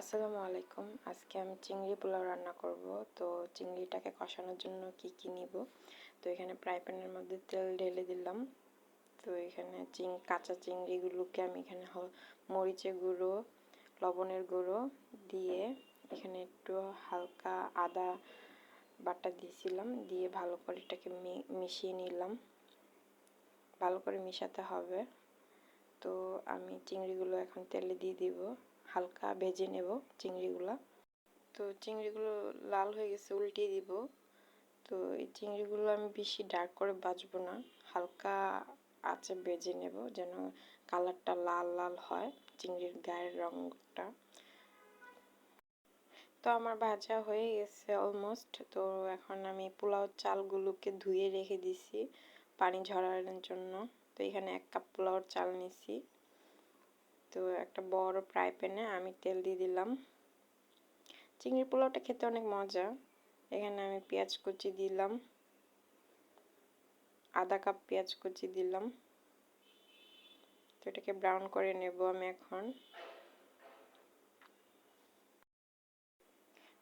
আসসালামু আলাইকুম। আজকে আমি চিংড়ি পোলাও রান্না করব। তো চিংড়িটাকে কষানোর জন্য কি কি নিব? তো এখানে ফ্রাই প্যানের মধ্যে তেল ঢেলে দিলাম। তো এখানে চিং, কাঁচা চিংড়িগুলোকে আমি এখানে মরিচের গুঁড়ো, লবণের গুঁড়ো দিয়ে এখানে একটু হালকা আদা বাটা দিয়েছিলাম। দিয়ে ভালো করে এটাকে মিশিয়ে নিলাম। ভালো করে মিশাতে হবে। তো আমি চিংড়িগুলো এখন তেলে দিয়ে দিব। হালকা ভেজে নেব চিংড়িগুলো। তো চিংড়িগুলো লাল হয়ে গেছে, উল্টিয়ে দিব। তো এই চিংড়িগুলো আমি বেশি ডার্ক করে বাজবো না, হালকা আছে ভেজে নেব যেন কালারটা লাল লাল হয়, চিংড়ির গায়ের রঙটা তো আমার ভাজা হয়ে গেছে অলমোস্ট তো এখন আমি পোলাও চালগুলোকে ধুয়ে রেখে দিছি পানি ঝরানোর জন্য। তো এখানে এক কাপ পোলাওর চাল নিছি। তো একটা বড় ফ্রাই প্যানে আমি তেল দিয়ে দিলাম। চিংড়ি পোলাওটা খেতে অনেক মজা। এখানে আমি পেঁয়াজ কুচি দিলাম। আধা কাপ পেঁয়াজ কুচি দিলাম। তো এটাকে ব্রাউন করে নেব আমি এখন।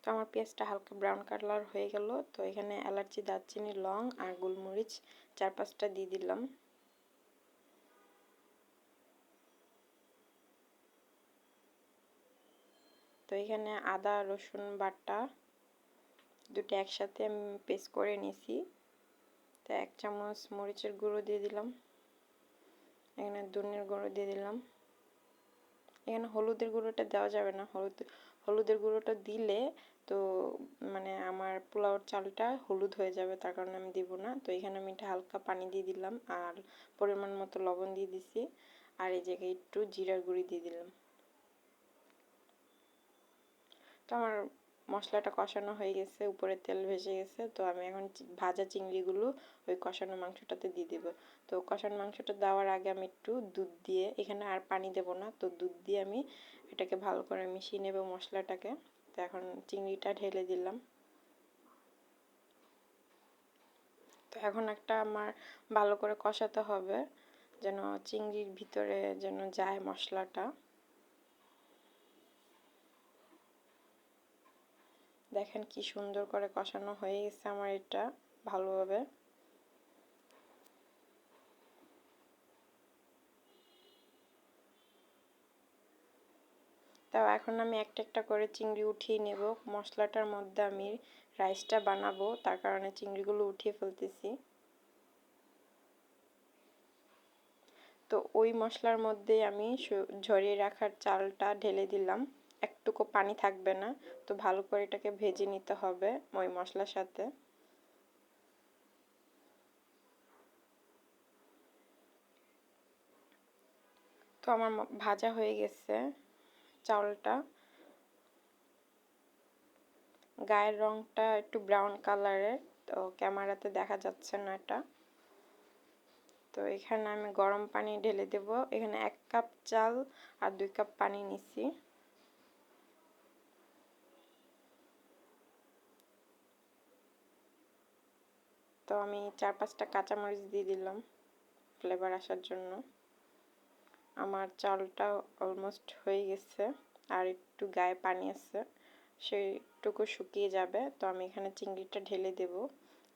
তো আমার পেঁয়াজটা হালকা ব্রাউন কালার হয়ে গেল। তো এখানে এলাচি, দারচিনি, লং আর গোলমরিচ চার পাঁচটা দিয়ে দিলাম। তো এখানে আদা, রসুন বাটা দুটো একসাথে পেস্ট করে নিছি তো এক চামচ মরিচের গুঁড়ো দিয়ে দিলাম। এখানে ধনের গুঁড়ো দিয়ে দিলাম। এখানে হলুদের গুঁড়োটা দেওয়া যাবে না। হলুদ, হলুদের গুঁড়োটা দিলে তো মানে আমার পোলাওর চালটা হলুদ হয়ে যাবে, তার কারণে আমি দিব না। তো এখানে আমি এটা হালকা পানি দিয়ে দিলাম আর পরিমাণ মতো লবণ দিয়ে দিছি। আর এই জায়গায় একটু জিরার গুঁড়ি দিয়ে দিলাম তো আমার মশলাটা কষানো হয়ে গেছে, উপরে তেল ভেসে গেছে, তো আমি এখন ভাজা চিংড়িগুলো ওই কষানো মাংসটাতে দিয়ে দেবো। তো কষানো মাংসটা দেওয়ার আগে আমি একটু দুধ দিয়ে, এখানে আর পানি দেব না, তো দুধ দিয়ে আমি এটাকে ভালো করে মিশিয়ে নেব মশলাটাকে। তো এখন চিংড়িটা ঢেলে দিলাম। তো এখন একটা আমার ভালো করে কষাতে হবে, যেন চিংড়ির ভিতরে যেন যায় মশলাটা। দেখেন কি সুন্দর করে কষানো হয়ে গেছে আমার এটা ভালোভাবে। তাও এখন আমি একটা একটা করে চিংড়ি উঠিয়ে নেব। মশলাটার মধ্যে আমি রাইসটা বানাবো, তার কারণে চিংড়িগুলো উঠিয়ে ফেলতেছি। তো ওই মশলার মধ্যে আমি ঝরিয়ে রাখার চালটা ঢেলে দিলাম। একটুকু পানি থাকবে না, তো ভালো করে এটাকে ভেজে নিতে হবে ওই মশলার সাথে। তো আমার ভাজা হয়ে গেছে চাউলটা। গায়ের রংটা একটু ব্রাউন কালারের, তো ক্যামেরাতে দেখা যাচ্ছে না এটা। তো এখানে আমি গরম পানি ঢেলে দেব। এখানে এক কাপ চাল আর দুই কাপ পানি নিছি। তো আমি চার পাঁচটা কাঁচামরিচ দিয়ে দিলাম ফ্লেভার আসার জন্য। আমার চালটা অলমোস্ট হয়ে গেছে আর একটু গায়ে পানি আছে, সেইটুকু শুকিয়ে যাবে। তো আমি এখানে চিংড়িটা ঢেলে দেব।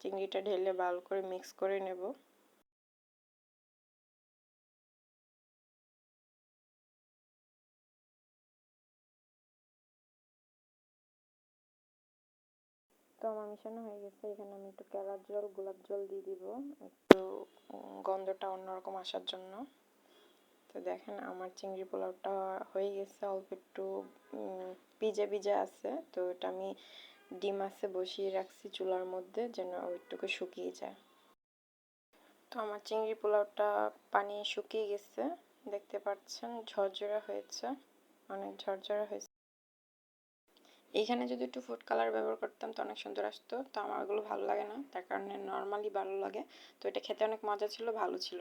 চিংড়িটা ঢেলে ভালো করে মিক্স করে নেব। তো আমার মিশানো হয়ে গেছে, এখানে আমি একটু কেলার জল, গোলাপ জল দিয়ে দিব, একটু গন্ধটা অন্যরকম আসার জন্য। তো দেখেন আমার চিংড়ি পোলাওটা হয়ে গেছে, অল্প একটু ভিজে ভিজে আছে, তো এটা আমি ডিম আছে বসিয়ে রাখছি চুলার মধ্যে যেন ওইটুকু শুকিয়ে যায়। তো আমার চিংড়ি পোলাওটা পানি শুকিয়ে গেছে, দেখতে পাচ্ছেন ঝরঝরা হয়েছে, অনেক ঝরঝরা হয়েছে। এইখানে যদি একটু ফুড কালার ব্যবহার করতাম তো অনেক সুন্দর আসতো, তো আমার ওগুলো ভালো লাগে না। তার কারণে নর্মালি ভালো লাগে। তো এটা খেতে অনেক মজা ছিল, ভালো ছিল